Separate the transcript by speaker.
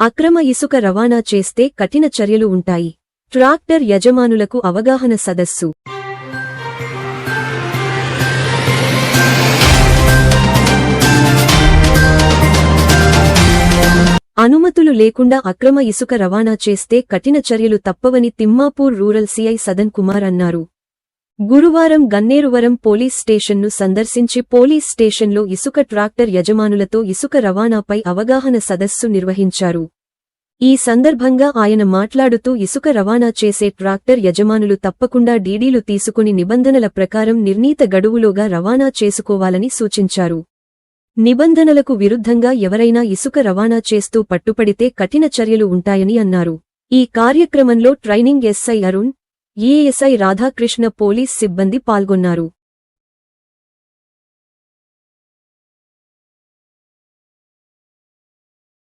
Speaker 1: అక్రమ ఇసుక రవాణా చేస్తే కఠిన చర్యలు ఉంటాయి. ట్రాక్టర్ యజమానులకు అవగాహన సదస్సు. అనుమతులు లేకుండా అక్రమ ఇసుక రవాణా చేస్తే కఠిన చర్యలు తప్పవని తిమ్మాపూర్ రూరల్ సీఐ సదన్ కుమార్ అన్నారు. గురువారం గన్నేరువరం పోలీస్ స్టేషన్ను సందర్శించి పోలీస్ స్టేషన్లో ఇసుక ట్రాక్టర్ యజమానులతో ఇసుక రవాణాపై అవగాహన సదస్సు నిర్వహించారు. ఈ సందర్భంగా ఆయన మాట్లాడుతూ ఇసుక రవాణా చేసే ట్రాక్టర్ యజమానులు తప్పకుండా డీడీలు తీసుకుని నిబంధనల ప్రకారం నిర్ణీత గడువులోగా రవాణా చేసుకోవాలని సూచించారు. నిబంధనలకు విరుద్ధంగా ఎవరైనా ఇసుక రవాణా చేస్తూ పట్టుపడితే కఠిన చర్యలు ఉంటాయని అన్నారు. ఈ కార్యక్రమంలో training SI Arun ASI Radhakrishna police సిబ్బంది పాల్గొన్నారు.